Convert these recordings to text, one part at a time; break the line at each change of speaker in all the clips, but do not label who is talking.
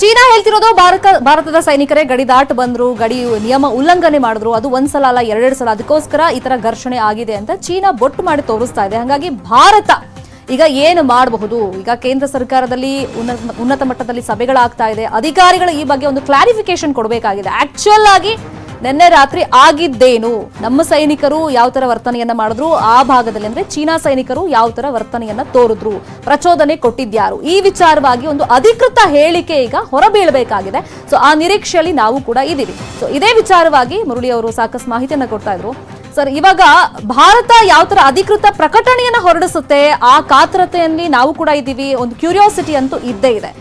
China ಹೇಳ್ತಿರೋದು ಭಾರತ, ಭಾರತದ ಸೈನಿಕರೇ ಗಡಿ ದಾಟ್ ಬಂದ್ರು, ಗಡಿ ನಿಯಮ ಉಲ್ಲಂಘನೆ ಮಾಡಿದ್ರು, ಅದು ಒಂದ್ಸಲ ಅಲ್ಲ ಎರಡೆರಡು ಸಲ, ಅದಕ್ಕೋಸ್ಕರ ಈ ತರ ಘರ್ಷಣೆ ಆಗಿದೆ ಅಂತ ಚೀನಾ ಬೊಟ್ಟು ಮಾಡಿ ತೋರಿಸ್ತಾ ಇದೆ. ಹಾಗಾಗಿ ಭಾರತ ಈಗ ಏನು ಮಾಡಬಹುದು? ಈಗ ಕೇಂದ್ರ ಸರ್ಕಾರದಲ್ಲಿ ಉನ್ನತ ಮಟ್ಟದಲ್ಲಿ ಸಭೆಗಳಾಗ್ತಾ ಇದೆ. ಅಧಿಕಾರಿಗಳು ಈ ಬಗ್ಗೆ ಒಂದು ಕ್ಲಾರಿಫಿಕೇಶನ್ ಕೊಡಬೇಕಾಗಿದೆ. ಆಕ್ಚುಯಲ್ ಆಗಿ ನಿನ್ನೆ ರಾತ್ರಿ ಆಗಿದ್ದೇನು? ನಮ್ಮ ಸೈನಿಕರು ಯಾವ ತರ ವರ್ತನೆಯನ್ನ ಮಾಡಿದ್ರು? ಆ ಭಾಗದಲ್ಲಿ ಅಂದ್ರೆ ಚೀನಾ ಸೈನಿಕರು ಯಾವ ತರ ವರ್ತನೆಯನ್ನ ತೋರಿದ್ರು? ಪ್ರಚೋದನೆ ಕೊಟ್ಟಿದ್ಯಾರು? ಈ ವಿಚಾರವಾಗಿ ಒಂದು ಅಧಿಕೃತ ಹೇಳಿಕೆ ಈಗ ಹೊರಬೀಳಬೇಕಾಗಿದೆ. ಸೊ ಆ ನಿರೀಕ್ಷೆಯಲ್ಲಿ ನಾವು ಕೂಡ ಇದ್ದೀವಿ. ಸೊ ಇದೇ ವಿಚಾರವಾಗಿ ಮುರಳಿ ಅವರು ಸಾಕಷ್ಟು ಮಾಹಿತಿಯನ್ನ ಕೊಡ್ತಾ ಇದ್ರು. ಸರ್ ಇವಾಗ ಭಾರತ ಯಾವ ತರ ಅಧಿಕೃತ ಪ್ರಕಟಣೆಯನ್ನ ಹೊರಡಿಸುತ್ತೆ? ಆ ಕಾತರತೆಯಲ್ಲಿ ನಾವು ಕೂಡ ಇದ್ದೀವಿ. ಒಂದು ಕ್ಯೂರಿಯಾಸಿಟಿ ಅಂತೂ ಇದ್ದೇ ಇದೆ.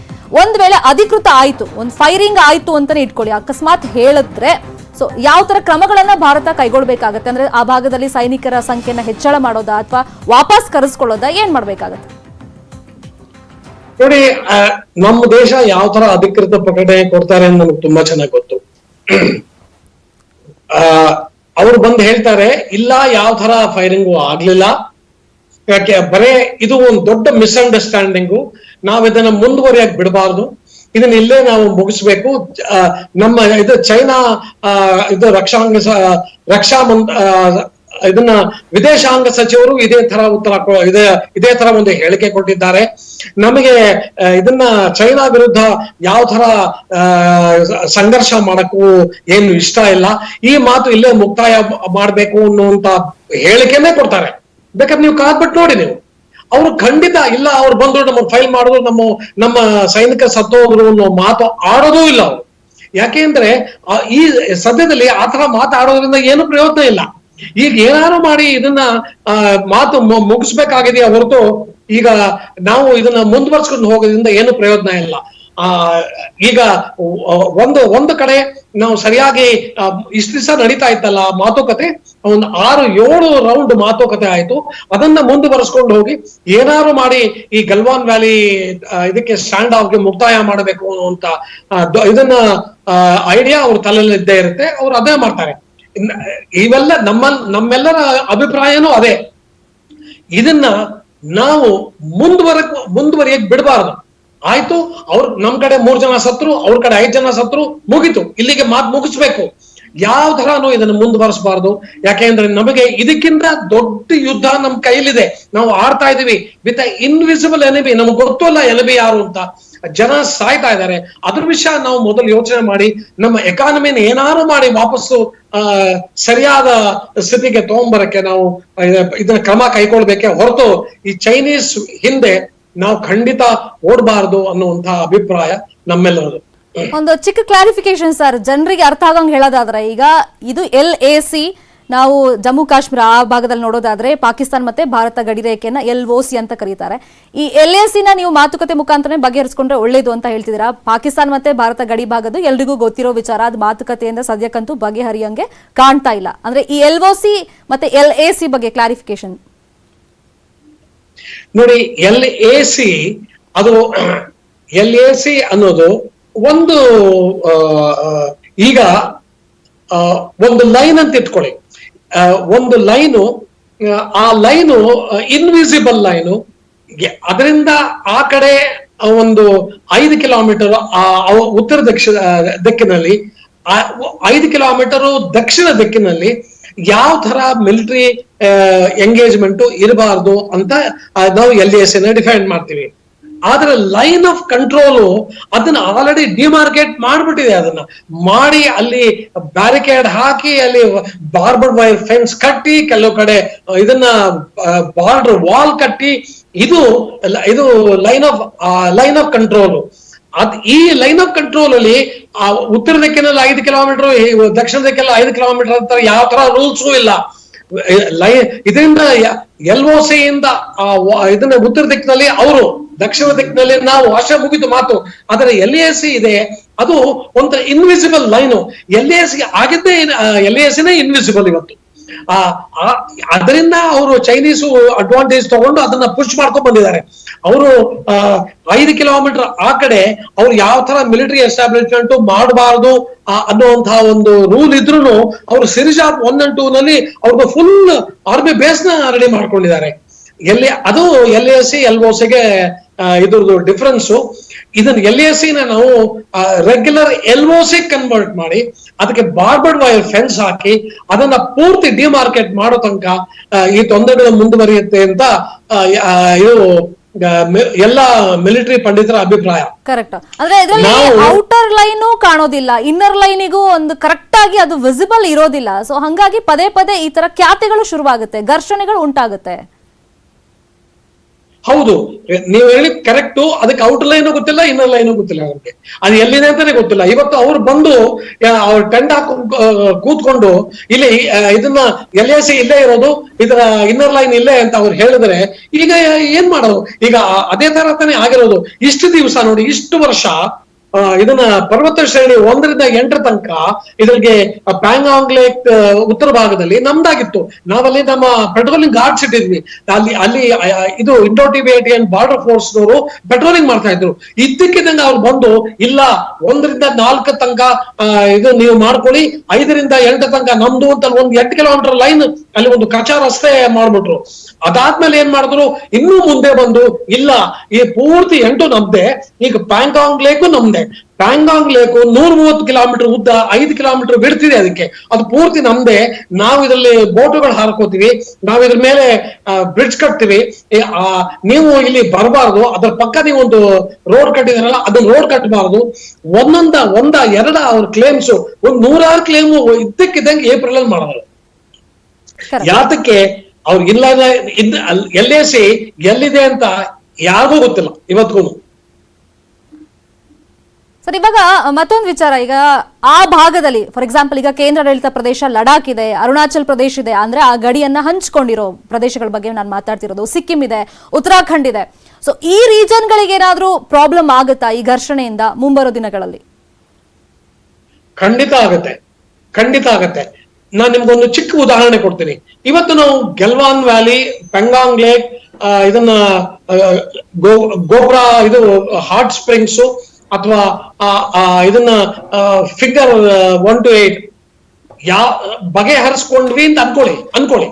ಒಂದ್ ವೇಳೆ ಅಧಿಕೃತ ಆಯ್ತು, ಒಂದು ಫೈರಿಂಗ್ ಆಯ್ತು ಅಂತಾನೆ ಇಟ್ಕೊಳ್ಳಿ. ಅಕಸ್ಮಾತ್ ಹೇಳಿದ್ರೆ ಸೊ ಯಾವ ತರ ಕ್ರಮಗಳನ್ನ ಭಾರತ ಕೈಗೊಳ್ಬೇಕಾಗತ್ತೆ? ಅಂದ್ರೆ ಆ ಭಾಗದಲ್ಲಿ ಸೈನಿಕರ ಸಂಖ್ಯೆನ ಹೆಚ್ಚಳ ಮಾಡೋದಾ ಅಥವಾ ವಾಪಸ್ ಕರೆಸ್ಕೊಳ್ಳೋದ? ಏನ್ ಮಾಡ್ಬೇಕಾಗತ್ತೆ?
ನೋಡಿ ನಮ್ಮ ದೇಶ ಯಾವ ತರ ಅಧಿಕೃತ ಪ್ರಕಟಣೆ ಕೊಡ್ತಾರೆ ಅಂತ ನಮ್ಗೆ ತುಂಬಾ ಚೆನ್ನಾಗಿ ಗೊತ್ತು. ಅವ್ರು ಬಂದು ಹೇಳ್ತಾರೆ, ಇಲ್ಲ, ಯಾವ ತರ ಫೈರಿಂಗು ಆಗ್ಲಿಲ್ಲ. ಯಾಕೆ, ಬರೇ ಇದು ಒಂದು ದೊಡ್ಡ ಮಿಸ್ಅಂಡರ್ಸ್ಟ್ಯಾಂಡಿಂಗು ನಾವ್ ಇದನ್ನ ಮುಂದುವರಿಯಕ್ ಬಿಡಬಾರ್ದು. ಇದನ್ನ ಇಲ್ಲೇ ನಾವು ಮುಗಿಸ್ಬೇಕು. ನಮ್ಮ ಇದು ಚೈನಾ ಇದು ರಕ್ಷಾಂಗ ರಕ್ಷಾ ಮಂತ್ ಇದನ್ನ ವಿದೇಶಾಂಗ ಸಚಿವರು ಇದೇ ತರ ಉತ್ತರ ಇದೇ ಇದೇ ತರ ಒಂದು ಹೇಳಿಕೆ ಕೊಟ್ಟಿದ್ದಾರೆ. ನಮಗೆ ಇದನ್ನ ಚೈನಾ ವಿರುದ್ಧ ಯಾವ ತರ ಸಂಘರ್ಷ ಮಾಡಕ್ಕೂ ಏನು ಇಷ್ಟ ಇಲ್ಲ. ಈ ಮಾತು ಇಲ್ಲೇ ಮುಕ್ತಾಯ ಮಾಡ್ಬೇಕು ಅನ್ನುವಂತ ಹೇಳಿಕೆನೇ ಕೊಡ್ತಾರೆ. ಬೇಕಾದ್ರೆ ನೀವು ಕಾದ್ಬಿಟ್ಟು ನೋಡಿ ನೀವು. ಅವ್ರು ಖಂಡಿತ ಇಲ್ಲ, ಅವ್ರು ಬಂದ್ರು ನಮ್ಮ ಫೈಲ್ ಮಾಡಿದ್ರು ನಮ್ಮ ನಮ್ಮ ಸೈನಿಕ ಸತ್ತೋದ್ರು ಅನ್ನೋ ಮಾತು ಆಡೋದೂ ಇಲ್ಲ ಅವರು. ಯಾಕೆಂದ್ರೆ ಈ ಸದ್ಯದಲ್ಲಿ ಆ ತರ ಮಾತಾಡೋದ್ರಿಂದ ಏನು ಪ್ರಯೋಜನ ಇಲ್ಲ. ಈಗ ಏನಾರು ಮಾಡಿ ಇದನ್ನ ಮಾತು ಮುಗಿಸ್ಬೇಕಾಗಿದೆಯಾ ಹೊರತು, ಈಗ ನಾವು ಇದನ್ನ ಮುಂದುವರ್ಸ್ಕೊಂಡು ಹೋಗೋದ್ರಿಂದ ಏನು ಪ್ರಯೋಜನ ಇಲ್ಲ. ಆ, ಈಗ ಒಂದು ಒಂದು ಕಡೆ ನಾವು ಸರಿಯಾಗಿ ಇಷ್ಟು ದಿವಸ ನಡೀತಾ ಇತ್ತಲ್ಲ ಮಾತುಕತೆ ಒಂದು ಆರು ಏಳು ರೌಂಡ್ ಮಾತುಕತೆ ಆಯ್ತು. ಅದನ್ನ ಮುಂದುವರೆಸ್ಕೊಂಡು ಹೋಗಿ ಏನಾದ್ರು ಮಾಡಿ ಈ ಗಲ್ವಾನ್ ವ್ಯಾಲಿ ಇದಕ್ಕೆ ಸ್ಟ್ಯಾಂಡ್ ಆಫ್ಗೆ ಮುಕ್ತಾಯ ಮಾಡಬೇಕು ಅಂತ ಇದನ್ನ ಐಡಿಯಾ ಅವ್ರ ತಲೆಯಲ್ಲಿ ಇದ್ದೇ ಇರುತ್ತೆ. ಅವ್ರು ಅದೇ ಮಾಡ್ತಾರೆ. ಇವೆಲ್ಲ ನಮ್ಮ ನಮ್ಮೆಲ್ಲರ ಅಭಿಪ್ರಾಯನೂ ಅದೇ. ಇದನ್ನ ನಾವು ಮುಂದುವರ ಮುಂದುವರಿಯಕ್ ಬಿಡಬಾರದು. ಆಯ್ತು, ಅವ್ರ ನಮ್ ಕಡೆ ಮೂರ್ ಜನ ಸತ್ರು, ಅವ್ರ ಕಡೆ ಐದ್ ಜನ ಸತ್ರು ಮುಗಿತು. ಇಲ್ಲಿಗೆ ಮಾತು ಮುಗಿಸ್ಬೇಕು. ಯಾವ ತರನು ಇದನ್ನು ಮುಂದುವರಿಸಬಾರದು ಯಾಕೆಂದ್ರೆ ನಮಗೆ ಇದಕ್ಕಿಂತ ದೊಡ್ಡ ಯುದ್ಧ ನಮ್ ಕೈಲಿದೆ. ನಾವು ಆಡ್ತಾ ಇದೀವಿ ವಿತ್ ಇನ್ವಿಸಿಬಲ್ ಎನಿಬಿ ನಮ್ಗೆ ಗೊತ್ತು ಅಲ್ಲ ಎನಿಬಿ ಯಾರು ಅಂತ. ಜನ ಸಾಯ್ತಾ ಇದ್ದಾರೆ. ಅದ್ರ ವಿಷಯ ನಾವು ಮೊದಲು ಯೋಚನೆ ಮಾಡಿ, ನಮ್ಮ ಎಕಾನಮಿನ ಏನಾರು ಮಾಡಿ ವಾಪಸ್ಸು, ಆ, ಸರಿಯಾದ ಸ್ಥಿತಿಗೆ ತಗೊಂಬರಕ್ಕೆ ನಾವು ಇದ- ಇದನ್ನ ಕ್ರಮ ಕೈಗೊಳ್ಬೇಕೆ ಹೊರತು ಈ ಚೈನೀಸ್ ಹಿಂದೆ ನಾವು ಖಂಡಿತ ಓಡಬಾರದು ಅನ್ನುವಂತಹ ಅಭಿಪ್ರಾಯ ನಮ್ಮೆಲ್ಲರದು
ಒಂದು ಚಿಕ್ಕ ಕ್ಲಾರಿಫಿಕೇಶನ್ ಸರ್ ಜನರಿಗೆ ಅರ್ಥ ಆಗಂಗ್ ಹೇಳೋದಾದ್ರೆ, ಈಗ ಇದು ಎಲ್ ಎ ಸಿ ನಾವು ಜಮ್ಮು ಕಾಶ್ಮೀರ ಆ ಭಾಗದಲ್ಲಿ ನೋಡೋದಾದ್ರೆ, ಪಾಕಿಸ್ತಾನ ಮತ್ತೆ ಭಾರತ ಗಡಿ ರೇಖೆಯನ್ನ ಎಲ್ ಒ ಸಿ ಅಂತ ಕರೀತಾರೆ. ಈ ಎಲ್ ಎ ಸಿನ ನೀವು ಮಾತುಕತೆ ಮುಖಾಂತರ ಬಗೆಹರಿಸ್ಕೊಂಡ್ರೆ ಒಳ್ಳೇದು ಅಂತ ಹೇಳ್ತಿದ್ದೀರಾ? ಪಾಕಿಸ್ತಾನ ಮತ್ತೆ ಭಾರತ ಗಡಿ ಭಾಗದ್ದು ಎಲ್ರಿಗೂ ಗೊತ್ತಿರೋ ವಿಚಾರ, ಅದು ಮಾತುಕತೆಯಿಂದ ಸದ್ಯಕ್ಕಂತೂ ಬಗೆಹರಿಯಂಗೆ ಕಾಣ್ತಾ ಇಲ್ಲ. ಅಂದ್ರೆ ಈ ಎಲ್ ಒ ಸಿ ಮತ್ತೆ ಎಲ್ ಎ ಸಿ ಬಗ್ಗೆ ಕ್ಲಾರಿಫಿಕೇಶನ್
ನೋಡಿ ಎಲ್ ಎ ಸಿ ಅದು ಎಲ್ ಎ ಸಿ ಅನ್ನೋದು ಒಂದು ಈಗ ಒಂದು ಲೈನ್ ಅಂತ ಇಟ್ಕೊಳ್ಳಿ. ಒಂದು ಲೈನು, ಆ ಲೈನು ಇನ್ವಿಸಿಬಲ್ ಲೈನು ಅದರಿಂದ ಆ ಕಡೆ ಒಂದು ಐದು ಕಿಲೋಮೀಟರ್ ಉತ್ತರ ದಕ್ಷಿಣ ದಿಕ್ಕಿನಲ್ಲಿ ಐದು ಕಿಲೋಮೀಟರ್ ದಕ್ಷಿಣ ದಿಕ್ಕಿನಲ್ಲಿ ಯಾವ ತರ ಮಿಲಿಟರಿ ಎಂಗೇಜ್ಮೆಂಟ್ ಇರಬಾರ್ದು ಅಂತ ನಾವು ಎಲ್ ಎಸ್ ಡಿಫೈನ್ ಮಾಡ್ತೀವಿ. ಆದ್ರೆ ಲೈನ್ ಆಫ್ ಕಂಟ್ರೋಲು ಅದನ್ನ ಆಲ್ರೆಡಿ ಡಿಮಾರ್ಕೆಟ್ ಮಾಡ್ಬಿಟ್ಟಿದೆ ಅದನ್ನ. ಮಾಡಿ ಅಲ್ಲಿ ಬ್ಯಾರಿಕೇಡ್ ಹಾಕಿ ಅಲ್ಲಿ ಬಾರ್ಬರ್ ವೈರ್ ಫೆನ್ಸ್ ಕಟ್ಟಿ, ಕೆಲವು ಕಡೆ ಇದನ್ನ ಬಾರ್ಡರ್ ವಾಲ್ ಕಟ್ಟಿ, ಇದು ಇದು line of line of control ಅದ್ ಈ ಲೈನ್ ಆಫ್ ಕಂಟ್ರೋಲ್ ಅಲ್ಲಿ, ಆ ಉತ್ತರ ದಿಕ್ಕಿನಲ್ಲಿ ಐದು ಕಿಲೋಮೀಟರ್ ದಕ್ಷಿಣ ದಿಕ್ಕಿನಲ್ಲಿ ಐದು ಕಿಲೋಮೀಟರ್ ಅಂತ ಯಾವ ತರ ರೂಲ್ಸು ಇಲ್ಲ. ಲೈ ಇದರಿಂದ ಎಲ್ ಒ ಇಂದ ಇದನ್ನ ಉತ್ತರ ದಿಕ್ಕಿನಲ್ಲಿ ಅವರು ದಕ್ಷಿಣ ದಿಕ್ಕಿನಲ್ಲಿ ನಾವು ವರ್ಷ ಮುಗಿದು ಮಾತು. ಆದರೆ ಎಲ್ ಎ ಸಿ ಇದೆ. ಅದು ಒಂದು invisible line L A C ಆಗಿದ್ದೇ L A ಸಿನೇ ಇನ್ವಿಸಿಬಲ್ ಇವತ್ತು. ಆ ಅದರಿಂದ ಅವರು ಚೈನೀಸು ಅಡ್ವಾಂಟೇಜ್ ತಗೊಂಡು ಅದನ್ನ ಪುಷ್ ಮಾಡ್ಕೊಂಡ್ ಬಂದಿದ್ದಾರೆ. ಅವರು ಐದು ಕಿಲೋಮೀಟರ್ ಆ ಕಡೆ ಅವ್ರು ಯಾವ ತರ ಮಿಲಿಟರಿ ಎಸ್ಟಾಬ್ಲಿಷ್ಮೆಂಟ್ ಮಾಡಬಾರದು ಅನ್ನುವಂತಹ ಒಂದು ರೂಲ್ ಇದ್ರು ಅವರು ಸಿರಿಜಾಪ್ ಆಫ್ ಒನ್ ಅಂಡ್ ಟೂ ನಲ್ಲಿ ಅವ್ರದ್ದು ಫುಲ್ ಆರ್ಮಿ ಬೇಸ್ನ ರೆಡಿ ಮಾಡ್ಕೊಂಡಿದ್ದಾರೆ. ಎಲ್ಲಿ ಅದು L A C L O ಸಿಗೆ ಇದ್ರದ್ದು ಡಿಫ್ರೆನ್ಸು ಇದನ್ನ ಎಲ್ ಎಸ್ನ ನಾವು regular L O C convert ಮಾಡಿ ಅದಕ್ಕೆ ಬಾರ್ಬರ್ಡ್ ವೈರ್ ಫೆನ್ಸ್ ಹಾಕಿ ಅದನ್ನ ಪೂರ್ತಿ ಡಿಮಾರ್ಕೆಟ್ ಮಾಡೋ ತನಕ ಈ ತೊಂದರೆಗಳು ಮುಂದುವರಿಯುತ್ತೆ ಅಂತ ಇದು ಎಲ್ಲ ಮಿಲಿಟರಿ ಪಂಡಿತರ ಅಭಿಪ್ರಾಯ.
ಕರೆಕ್ಟ್ ಅಂದ್ರೆ ಇದರಲ್ಲಿ ಔಟರ್ ಲೈನು ಕಾಣೋದಿಲ್ಲ ಇನ್ನರ್ ಲೈನಿಗೂ ಒಂದು ಕರೆಕ್ಟ್ ಆಗಿ ಅದು ವಿಸಿಬಲ್ ಇರೋದಿಲ್ಲ. ಸೊ ಹಂಗಾಗಿ ಪದೇ ಪದೇ ಈ ತರ ಖ್ಯಾತಿಗಳು ಶುರುವಾಗುತ್ತೆ ಘರ್ಷಣೆಗಳು ಉಂಟಾಗುತ್ತೆ.
ಹೌದು. ನೀವು ಹೇಳಿ ಕರೆಕ್ಟ್ ಅದಕ್ಕೆ ಔಟರ್ ಲೈನು ಗೊತ್ತಿಲ್ಲ ಇನ್ನರ್ ಲೈನು ಗೊತ್ತಿಲ್ಲ ಅವ್ರಿಗೆ ಅದು ಎಲ್ಲಿದೆ ಅಂತಾನೆ ಗೊತ್ತಿಲ್ಲ. ಇವತ್ತು ಅವ್ರು ಬಂದು ಅವ್ರ ಟೆಂಟ್ ಹಾಕೊಂಡು ಕೂತ್ಕೊಂಡು, ಇಲ್ಲಿ ಇದನ್ನ ಎಲ್ ಎಸ್ ಇಲ್ಲೇ ಇರೋದು, ಇದರ ಇನ್ನರ್ ಲೈನ್ ಇಲ್ಲೇ ಅಂತ ಅವ್ರು ಹೇಳಿದ್ರೆ, ಈಗ ಏನ್ ಮಾಡೋದು? ಈಗ ಅದೇ ತರ ತಾನೇ ಆಗಿರೋದು. ಇಷ್ಟು ದಿವಸ ನೋಡಿ, ಇಷ್ಟು ವರ್ಷ ಇದನ್ನ ಪರ್ವತ ಶ್ರೇಣಿ ಒಂದರಿಂದ ಎಂಟರ ತನಕ ಇದ್ರಿಗೆ ಪ್ಯಾಂಗಾಂಗ್ ಲೇಕ್ ಉತ್ತರ ಭಾಗದಲ್ಲಿ ನಮ್ದಾಗಿತ್ತು. ನಾವಲ್ಲಿ ನಮ್ಮ ಪೆಟ್ರೋಲಿಂಗ್ ಗಾರ್ಡ್ಸ್ ಇಟ್ಟಿದ್ವಿ. ಅಲ್ಲಿ ಅಲ್ಲಿ ಇದು ಇಂಡೋ ಟಿಬೇಟಿಯನ್ ಬಾರ್ಡರ್ ಫೋರ್ಸ್ ನವರು ಪೆಟ್ರೋಲಿಂಗ್ ಮಾಡ್ತಾ ಇದ್ರು. ಇದ್ದಕ್ಕಿದ್ದಂಗೆ ಅವ್ರು ಬಂದು, ಇಲ್ಲ, ಒಂದರಿಂದ ನಾಲ್ಕ ತನಕ ಇದು ನೀವು ಮಾಡ್ಕೊಳ್ಳಿ, ಐದರಿಂದ ಎಂಟ ತನಕ ನಮ್ದು ಅಂತ ಒಂದು ಎಂಟು ಕಿಲೋಮೀಟರ್ ಲೈನ್ ಅಲ್ಲಿ ಒಂದು ಕಚಾ ರಸ್ತೆ ಮಾಡ್ಬಿಟ್ರು. ಅದಾದ್ಮೇಲೆ ಏನ್ ಮಾಡಿದ್ರು? ಇನ್ನೂ ಮುಂದೆ ಬಂದು, ಇಲ್ಲ, ಈ ಪೂರ್ತಿ ಎಂಟು ನಮ್ದೆ, ಈಗ ಪ್ಯಾಂಗಾಂಗ್ ಲೇಕು ನಮ್ದೆ. ಪ್ಯಾಂಗಾಂಗ್ ಲೇಕು ನೂರ ಮೂವತ್ತು ಕಿಲೋಮೀಟರ್ ಉದ್ದ ಐದು ಕಿಲೋಮೀಟರ್ ಬಿಡ್ತಿದೆ ಅದಕ್ಕೆ. ಅದು ಪೂರ್ತಿ ನಮ್ದೆ. ನಾವು ಇದರಲ್ಲಿ ಬೋಟುಗಳು ಹಾರ್ಕೋತೀವಿ. ನಾವು ಇದ್ರ ಮೇಲೆ ಬ್ರಿಡ್ಜ್ ಕಟ್ತೀವಿ. ಆ, ನೀವು ಇಲ್ಲಿ ಬರಬಾರ್ದು. ಅದ್ರ ಪಕ್ಕ ನೀವು ಒಂದು ರೋಡ್ ಕಟ್ಟಿದಾರಲ್ಲ ಅದನ್ನ ರೋಡ್ ಕಟ್ಟಬಾರದು. ಒಂದೊಂದ ಒಂದ ಎರಡ ಅವ್ರ ಕ್ಲೇಮ್ಸ್ ಒಂದ್ ನೂರಾರು ಕ್ಲೇಮ್ ಇದ್ದಕ್ಕಿದ್ದಂಗೆ ಏಪ್ರಿಲ್ ಅಲ್ಲಿ ಮಾಡಿದ್ರು ಯಾತಕ್ಕೆ? ಅವ್ರಿಗಿಲ್ಲ ಎ ಸಿ ಎಲ್ಲಿದೆ ಅಂತ ಯಾರಿಗೂ ಗೊತ್ತಿಲ್ಲ. ಇವತ್ತಿಗೂ
ಸರ್ ಇವಾಗ ಮತ್ತೊಂದು ವಿಚಾರ. ಈಗ ಆ ಭಾಗದಲ್ಲಿ ಫಾರ್ ಎಕ್ಸಾಂಪಲ್ ಈಗ ಕೇಂದ್ರಾಡಳಿತ ಪ್ರದೇಶ ಲಡಾಖ್ ಇದೆ ಅರುಣಾಚಲ್ ಪ್ರದೇಶ ಇದೆ ಅಂದ್ರೆ ಆ ಗಡಿಯನ್ನ ಹಂಚ್ಕೊಂಡಿರೋ ಪ್ರದೇಶಗಳ ಬಗ್ಗೆ ನಾನು ಮಾತಾಡ್ತಿರೋದು. ಸಿಕ್ಕಿಂ ಇದೆ ಉತ್ತರಾಖಂಡ್ ಇದೆ. ಸೊ ಈ ರೀಜನ್ಗಳಿಗೆ ಏನಾದ್ರೂ ಪ್ರಾಬ್ಲಮ್ ಆಗುತ್ತಾ ಈ ಘರ್ಷಣೆಯಿಂದ ಮುಂಬರೋ ದಿನಗಳಲ್ಲಿ?
ಖಂಡಿತ ಆಗತ್ತೆ. ಖಂಡಿತ ಆಗತ್ತೆ. ನಾನು ನಿಮ್ಗೊಂದು ಚಿಕ್ಕ ಉದಾಹರಣೆ ಕೊಡ್ತೀನಿ. ಇವತ್ತು ನಾವು ಗೆಲ್ವಾನ್ ವ್ಯಾಲಿ ಪೆಂಗಾಂಗ್ ಲೇಕ್ ಇದನ್ನ ಆ, ಗೋ- ಗೋಬ್ರಾ ಇದು ಹಾಟ್ ಸ್ಪ್ರಿಂಗ್ಸ್ ಅಥವಾ ಇದನ್ನ ಫಿಗರ್ ಒನ್ ಟು ಏಟ್ ಯಾ ಬಗೆಹರಿಸ್ಕೊಂಡ್ವಿ ಅಂತ ಅನ್ಕೊಳ್ಳಿ ಅನ್ಕೊಳ್ಳಿ.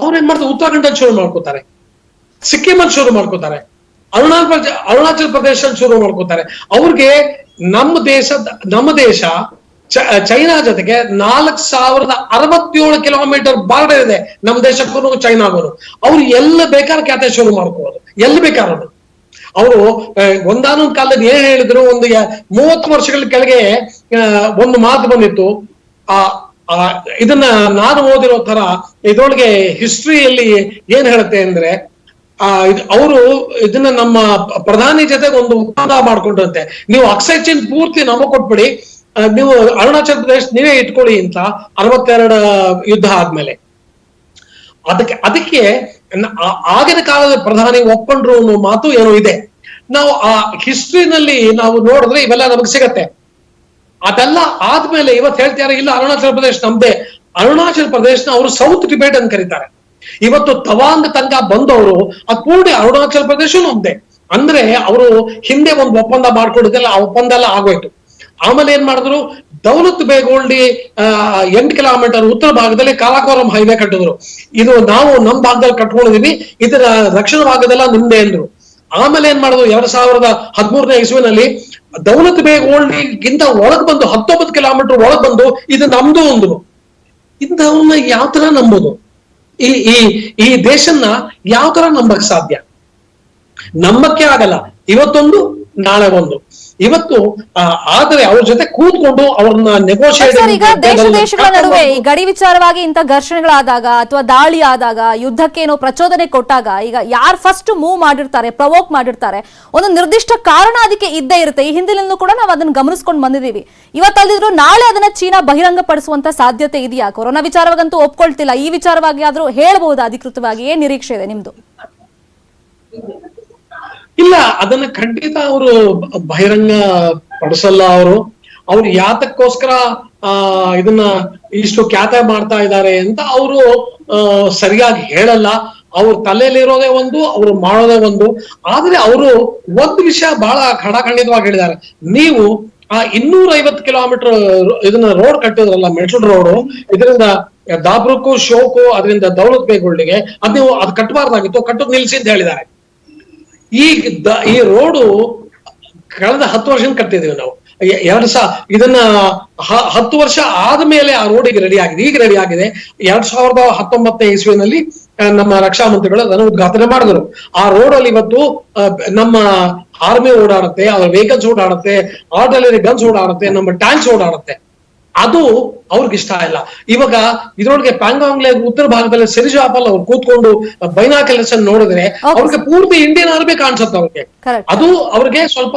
ಅವ್ರು ಏನ್ ಮಾಡ್ತಾರೆ ಉತ್ತರಾಖಂಡ ಶುರು ಮಾಡ್ಕೋತಾರೆ. ಸಿಕ್ಕಿಂ ಅಲ್ಲಿ ಶುರು ಮಾಡ್ಕೋತಾರೆ. ಅರುಣಾಚಲ ಪ್ರದೇಶ ಅರುಣಾಚಲ ಪ್ರದೇಶ ಶುರು ಮಾಡ್ಕೋತಾರೆ. ಅವ್ರಿಗೆ ನಮ್ಮ ದೇಶ ನಮ್ಮ ದೇಶ ಚೈನಾ ಜೊತೆಗೆ ನಾಲ್ಕ್ ಸಾವಿರದ ಅರವತ್ತೇಳು ಕಿಲೋಮೀಟರ್ ಬಾರ್ಡರ್ ಇದೆ. ನಮ್ಮ ದೇಶಕ್ಕೂ ಚೈನಾಗೂ ಅವ್ರು ಎಲ್ಲ ಬೇಕಾದ್ರೆ ಖ್ಯಾತೆ ಶುರು ಮಾಡ್ಕೋಬಹುದು ಎಲ್ಲಿ ಬೇಕಾದ್ರು. ಅವರು ಒಂದಾನೊಂದು ಕಾಲದಲ್ಲಿ ಏನ್ ಹೇಳಿದ್ರು? ಒಂದು ಮೂವತ್ತು ವರ್ಷಗಳ ಕೆಳಗೆ ಒಂದು ಮಾತು ಬಂದಿತ್ತು. ಆ ಇದನ್ನ ನಾನು ಓದಿರೋ ತರ ಇದ್ರೊಳಗೆ ಹಿಸ್ಟ್ರಿಯಲ್ಲಿ ಏನ್ ಹೇಳುತ್ತೆ ಅಂದ್ರೆ, ಆ ಅವರು ಇದನ್ನ ನಮ್ಮ ಪ್ರಧಾನಿ ಜೊತೆಗೆ ಒಂದು ಒಪ್ಪಂದ ಮಾಡ್ಕೊಂಡ್ರಂತೆ. ನೀವು ಅಕ್ಸೈಚಿನ್ ಪೂರ್ತಿ ನಮಗ್ ಕೊಟ್ಬಿಡಿ. ನೀವು ಅರುಣಾಚಲ ಪ್ರದೇಶ ನೀವೇ ಇಟ್ಕೊಳ್ಳಿ ಅಂತ ಅರವತ್ತೆರಡು ಯುದ್ಧ ಆದ್ಮೇಲೆ. ಅದಕ್ಕೆ ಅದಕ್ಕೆ ಆಗಿನ ಕಾಲದ ಪ್ರಧಾನಿ ಒಪ್ಪಂಡ್ರು ಅನ್ನೋ ಮಾತು ಏನೋ ಇದೆ. ನಾವು ಆ ಹಿಸ್ಟ್ರಿನಲ್ಲಿ ನಾವು ನೋಡಿದ್ರೆ ಇವೆಲ್ಲ ನಮಗೆ ಸಿಗತ್ತೆ. ಅದೆಲ್ಲ ಆದ್ಮೇಲೆ ಇವತ್ತು ಹೇಳ್ತಾರೆ ಇಲ್ಲ ಅರುಣಾಚಲ ಪ್ರದೇಶ ನಮ್ದೇ. ಅರುಣಾಚಲ ಪ್ರದೇಶನ ಅವರು ಸೌತ್ ಟಿಬೇಟ್ ಅಂತ ಕರೀತಾರೆ. ಇವತ್ತು ತವಾಂಗ್ ತನಕ ಬಂದವರು ಆ ಪೂರ್ಣ ಅರುಣಾಚಲ ಪ್ರದೇಶ ನಮ್ದೇ ಅಂದ್ರೆ ಅವರು ಹಿಂದೆ ಒಂದು ಒಪ್ಪಂದ ಮಾಡ್ಕೊಂಡಿದ್ದೆಲ್ಲ, ಆ ಒಪ್ಪಂದ ಎಲ್ಲ ಆಗೋಯ್ತು. ಆಮೇಲೆ ಏನ್ ಮಾಡಿದ್ರು? ದೌಲತ್ ಬೇಗೋಲ್ಡಿ ಎಂಟು ಕಿಲೋಮೀಟರ್ ಉತ್ತರ ಭಾಗದಲ್ಲಿ ಕಾಲಾಕೋರಂ ಹೈವೇ ಕಟ್ಟಿದ್ರು. ಇದು ನಾವು ನಮ್ ಭಾಗದಲ್ಲಿ ಕಟ್ಕೊಂಡಿದೀವಿ, ಇದರ ರಕ್ಷಣಾ ಭಾಗದೆಲ್ಲ ನಿಮ್ದೇ ಅಂದ್ರು. ಆಮೇಲೆ ಏನ್ ಮಾಡಿದ್ರು? ಎರಡ್ ಸಾವಿರದ ಹದಿಮೂರನೇ ಇಸುವಿನಲ್ಲಿ ದೌಲತ್ ಬೇಗ್ ಗಿಂತ ಒಳಗ್ ಬಂದು, ಹತ್ತೊಂಬತ್ತು ಕಿಲೋಮೀಟರ್ ಒಳಗ್ ಬಂದು ಇದು ನಮ್ದು ಅಂದ್ರು. ಇಂಥವನ್ನ ಯಾವ ತರ ನಂಬೋದು? ಈ ಈ ಈ ದೇಶನ್ನ ಯಾವ ತರ ನಂಬಕ್ ಸಾಧ್ಯ? ನಂಬಕ್ಕೆ ಆಗಲ್ಲ. ಇವತ್ತೊಂದು, ನಾಳೆ ಒಂದು. ಇವತ್ತು ಆದರೆ ಅವ್ರ ಜೊತೆ ಕೂತ್ಕೊಂಡು ಅವ್ರನ್ನ ನೆಗೋಷಿಯೇಟ್
ಈಗ ದೇಶ ದೇಶಗಳ ನಡುವೆ ಈ ಗಡಿ ವಿಚಾರವಾಗಿ ಇಂತ ಘರ್ಷಣೆಗಳಾದಾಗ ಅಥವಾ ದಾಳಿ ಆದಾಗ ಯುದ್ಧಕ್ಕೆ ಏನೋ ಪ್ರಚೋದನೆ ಕೊಟ್ಟಾಗ ಈಗ ಯಾರು ಫಸ್ಟ್ ಮೂವ್ ಮಾಡಿರ್ತಾರೆ ಪ್ರವೋಕ್ ಮಾಡಿರ್ತಾರೆ ಒಂದು ನಿರ್ದಿಷ್ಟ ಕಾರಣ ಅದಕ್ಕೆ ಇದ್ದೇ ಇರುತ್ತೆ. ಈ ಹಿಂದಿನಿಂದ ಕೂಡ ನಾವು ಅದನ್ನ ಗಮನಿಸ್ಕೊಂಡು ಬಂದಿದ್ದೀವಿ ಇವತ್ತಲ್ದಿದ್ರು ನಾಳೆ ಅದನ್ನ ಚೀನಾ ಬಹಿರಂಗ ಪಡಿಸುವಂತ ಸಾಧ್ಯತೆ ಇದೆಯಾ? ಕೊರೋನಾ ವಿಚಾರವಾಗಂತೂ ಒಪ್ಕೊಳ್ತಿಲ್ಲ. ಈ ವಿಚಾರವಾಗಿ ಆದ್ರೂ ಹೇಳಬಹುದು ಅಧಿಕೃತವಾಗಿ? ಏನ್ ನಿರೀಕ್ಷೆ ಇದೆ ನಿಮ್ದು?
ಇಲ್ಲ, ಅದನ್ನ ಖಂಡಿತ ಅವರು ಬಹಿರಂಗ ಪಡಿಸಲ್ಲ ಅವರು. ಅವ್ರು ಯಾತಕ್ಕೋಸ್ಕರ, ಆ, ಇದನ್ನ ಇಷ್ಟು ಖ್ಯಾತ ಮಾಡ್ತಾ ಇದ್ದಾರೆ ಅಂತ ಅವರು ಸರಿಯಾಗಿ ಹೇಳಲ್ಲ. ಅವ್ರ ತಲೆಯಲ್ಲಿರೋದೇ ಒಂದು, ಅವ್ರು ಮಾಡೋದೇ ಒಂದು. ಆದ್ರೆ ಅವರು ಒಂದು ವಿಷಯ ಬಹಳ ಖಡಾಖಂಡಿತವಾಗಿ ಹೇಳಿದ್ದಾರೆ. ನೀವು, ಆ ಇನ್ನೂರ ಐವತ್ತು ಕಿಲೋಮೀಟರ್ ಇದನ್ನ ರೋಡ್ ಕಟ್ಟಿದ್ರಲ್ಲ ಮೆಟ್ರೋ ರೋಡ್, ಇದರಿಂದ ದಾಬ್ರಕ್ಕೂ ಶೋಕು, ಅದರಿಂದ ದೌಲತ್ ಬೇಗುಳ್ಳಿಗೆ, ಅದ್ ನೀವು ಅದ್ ಕಟ್ಟಬಾರ್ದಾಗಿತ್ತು ಕಟ್ಟೋದ್ ನಿಲ್ಸಿ ಅಂತ ಹೇಳಿದ್ದಾರೆ. ಈ ಈ ರೋಡು ಕಳೆದ ಹತ್ತು ವರ್ಷ ಕಟ್ಟಿದ್ದೀವಿ ನಾವು. ಎರಡ್ ಸಾ, ಇದನ್ನ ಹತ್ತು ವರ್ಷ ಆದ್ಮೇಲೆ ಆ ರೋಡ್ ಈಗ ರೆಡಿ ಆಗಿದೆ. ಈಗ ರೆಡಿ ಆಗಿದೆ. ಎರಡ್ ಸಾವಿರದ ಹತ್ತೊಂಬತ್ತನೇ ಇಸ್ವಿನಲ್ಲಿ ನಮ್ಮ ರಕ್ಷಾ ಮಂತ್ರಿಗಳು ಅದನ್ನು ಉದ್ಘಾಟನೆ ಮಾಡಿದ್ರು. ಆ ರೋಡ್ ಅಲ್ಲಿ ಇವತ್ತು ನಮ್ಮ ಆರ್ಮಿ ಓಡಾಡುತ್ತೆ, ಅದರ ವೆಹಿಕಲ್ಸ್ ಓಡಾಡುತ್ತೆ ಆರ್ಟಲರಿ ಗನ್ಸ್ ಓಡಾಡುತ್ತೆ, ನಮ್ಮ ಟ್ಯಾಂಕ್ಸ್ ಓಡಾಡುತ್ತೆ. ಅದು ಅವ್ರಿಗೆ ಇಷ್ಟ ಇಲ್ಲ. ಇವಾಗ ಇದ್ರೊಳಗೆ ಪ್ಯಾಂಗಾಂಗ್ಲೆ ಉತ್ತರ ಭಾಗದಲ್ಲಿ ಸಿರಿಜಾಪಲ್ ಅವ್ರು ಕೂತ್ಕೊಂಡು ಬೈನಾಕಲ್ಸ್ ನೋಡಿದ್ರೆ
Okay.
ಅವ್ರಿಗೆ ಪೂರ್ತಿ ಇಂಡಿಯನ್ ಆರ್ಮಿ ಕಾಣಿಸುತ್ತೆ ಅವ್ರಿಗೆ. ಅದು ಅವ್ರಿಗೆ ಸ್ವಲ್ಪ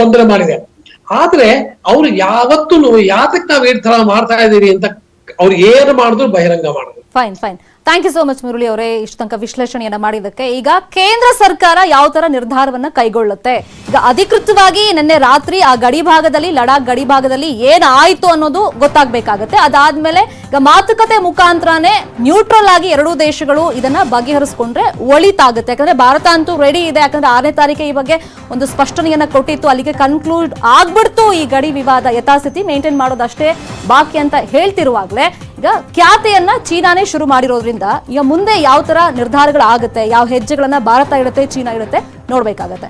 ತೊಂದರೆ ಮಾಡಿದೆ. ಆದ್ರೆ ಅವ್ರು ಯಾವತ್ತೂ ಯಾತಕ್ ನಾವ್ ಈ ತರ ಮಾಡ್ತಾ ಇದೀವಿ ಅಂತ ಅವ್ರು ಏನು ಮಾಡಿದ್ರು ಬಹಿರಂಗ ಮಾಡಿದ್ರು.
Fine fine thank you so much Murali ಅವರೇ. ಇಷ್ಟು ತನಕ ವಿಶ್ಲೇಷಣೆಯನ್ನ ಮಾಡಿದ್ದಕ್ಕೆ. ಈಗ ಕೇಂದ್ರ ಸರ್ಕಾರ ಯಾವ ತರ ನಿರ್ಧಾರವನ್ನ ಕೈಗೊಳ್ಳುತ್ತೆ? ಈಗ ಅಧಿಕೃತವಾಗಿ ನಿನ್ನೆ ರಾತ್ರಿ ಆ ಗಡಿ ಭಾಗದಲ್ಲಿ, ಲಡಾಖ್ ಗಡಿ ಭಾಗದಲ್ಲಿ ಏನಾಯ್ತು ಅನ್ನೋದು ಗೊತ್ತಾಗಬೇಕಾಗತ್ತೆ. ಅದಾದ್ಮೇಲೆ ಈಗ ಮಾತುಕತೆ ಮುಖಾಂತರನೇ ನ್ಯೂಟ್ರಲ್ ಆಗಿ ಎರಡೂ ದೇಶಗಳು ಇದನ್ನ ಬಗೆಹರಿಸ್ಕೊಂಡ್ರೆ ಒಳಿತಾಗುತ್ತೆ. ಯಾಕಂದ್ರೆ ಭಾರತ ಅಂತೂ ರೆಡಿ ಇದೆ. ಯಾಕಂದ್ರೆ ಆರನೇ ತಾರೀಕೆ ಈ ಬಗ್ಗೆ ಒಂದು ಸ್ಪಷ್ಟನೆಯನ್ನ ಕೊಟ್ಟಿತ್ತು. ಅಲ್ಲಿಗೆ ಕನ್ಕ್ಲೂಡ್ ಆಗ್ಬಿಡ್ತು ಈ ಗಡಿ ವಿವಾದ ಯಥಾಸ್ಥಿತಿ. ಮೇಂಟೈನ್ ಮಾಡೋದಷ್ಟೇ ಬಾಕಿ ಅಂತ ಹೇಳ್ತಿರುವಾಗ್ಲೇ ಈಗ ಖ್ಯಾತೆಯನ್ನ ಚೀನಾನೇ ಶುರು ಮಾಡಿರೋದ್ರಿಂದ ಈಗ ಮುಂದೆ ಯಾವ ತರ ನಿರ್ಧಾರಗಳಾಗುತ್ತೆ, ಯಾವ ಹೆಜ್ಜೆಗಳನ್ನ ಭಾರತ ಇಡುತ್ತೆ, ಚೀನಾ ಇಡುತ್ತೆ ನೋಡ್ಬೇಕಾಗತ್ತೆ.